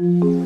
うん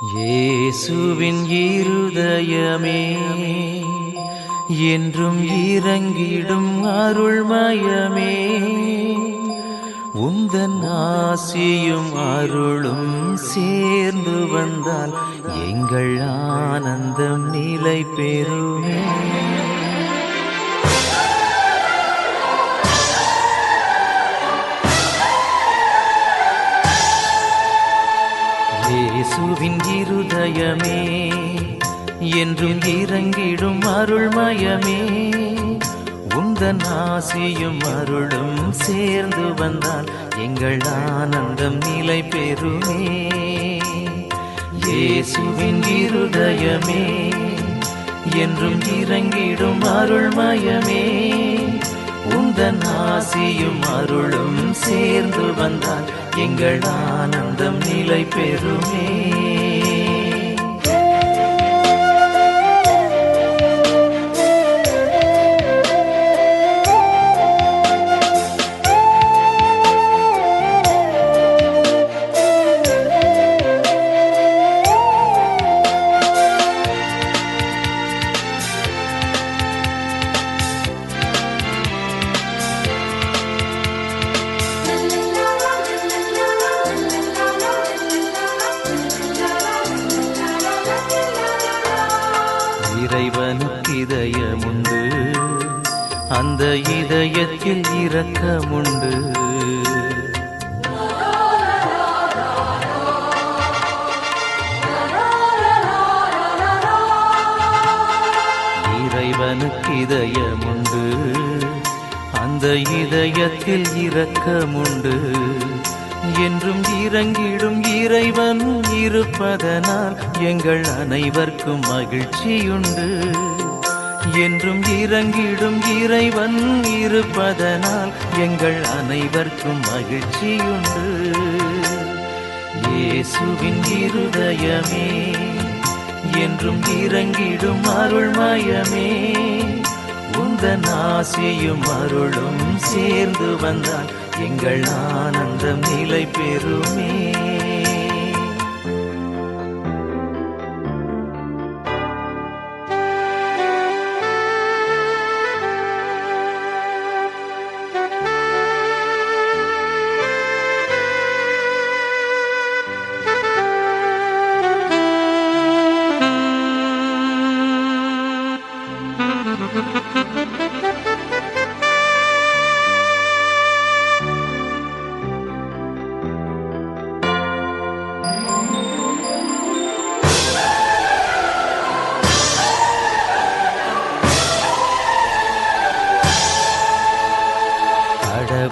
இயேசுவின் இருதயமே என்றும் இறங்கிடும் அருள்மயமே. உந்தன் ஆசியும் அருளும் சேர்ந்து வந்தால் எங்கள் ஆனந்தம் நிலை பெறுமே இயேசுவின் இருதயமே என்றும் இறங்கிடும் அருள்மயமே. உந்தன் ஆசியும் அருளும் சேர்ந்து வந்தால் எங்கள் ஆனந்தம் நிலை பெறுமே. இயேசுவின் இருதயமே என்றும் இறங்கிடும் அருள்மயமே. உந்தன் ஆசியும் அருளும் சேர்ந்து வந்தால் எங்கள் ஆனந்தம் நிலை பெறுமே. அந்த இதயத்தில் இரக்கமுண்டு. இறைவனுக்கு இதயமுண்டு. அந்த இதயத்தில் இரக்கமுண்டு. என்றும் இறங்கிடும் இறைவன் இருப்பதனால் எங்கள் அனைவருக்கும் மகிழ்ச்சியுண்டு. என்றும் இறங்கிடும் இறைவன் இருப்பதனால் எங்கள் அனைவருக்கும் மகிழ்ச்சியுண்டு. இயேசுவின் இருதயமே என்றும் இறங்கிடும் அருள்மயமே உந்தன் ஆசியும் அருளும் சேர்ந்து வந்தால் எங்கள் ஆனந்தம் நிலை பெறுமே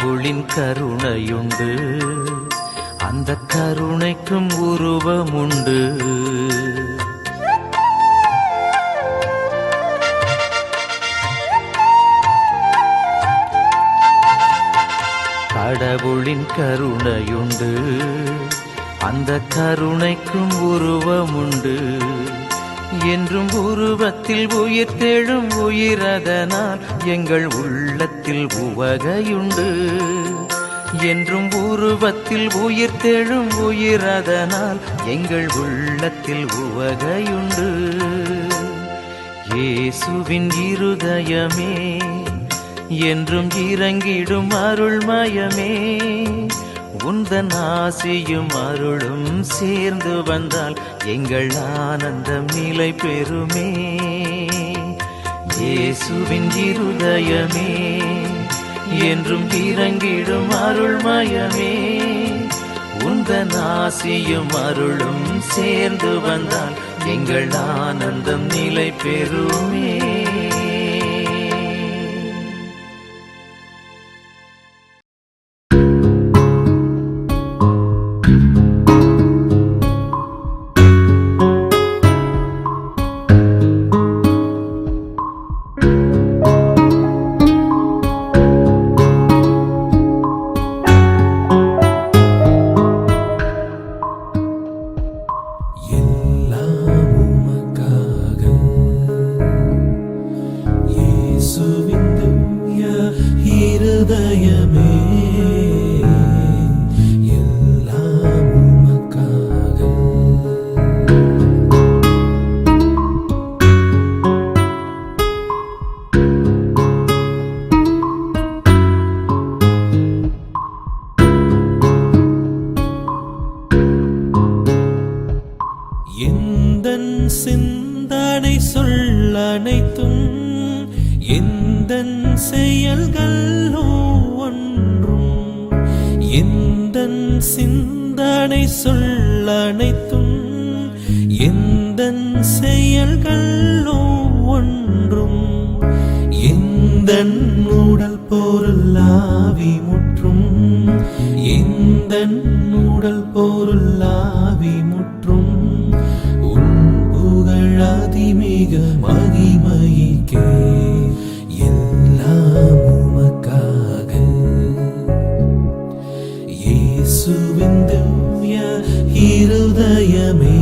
கடவுளின் கருணையுண்டு. அந்த கருணைக்கும் உருவமுண்டு. கடவுளின் கருணையுண்டு. அந்த கருணைக்கும் உருவமுண்டு. என்றும் உருவத்தில் உயிர் தெழும் உயிரதனால் எங்கள் உள்ளத்தில் உவகையுண்டு. என்றும் உருவத்தில் உயிர் தெழும் உயிரதனால் எங்கள் உள்ளத்தில் உவகையுண்டு. இயேசுவின் இருதயமே என்றும் இறங்கிடும் அருள்மயமே உந்தன் ஆசியும் அருளும் சேர்ந்து வந்தால் எங்கள் ஆனந்தம் நிலை பெறுமே. இயேசுவின் இருதயமே என்றும் இறங்கிடும் அருள்மயமே. உந்தன் ஆசியும் அருளும் சேர்ந்து வந்தால் எங்கள் ஆனந்தம் நிலை பெறுமே. எந்தன் சிந்தனை சொல் அனைத்தும் எந்தன் செயல்கள் ஒன்றும் எந்தன் சிந்தனை சொல் அனைத்தும் எந்தன் செயல்கள் ஒன்றும் எந்தன் உடல் பொருளாவி முற்றும் எந்தன் உடல் பொருளா தெய்வீக மகிமைக்கே எல்லாம் உமக்காக இயேசுவின் திவ்ய இருதயமே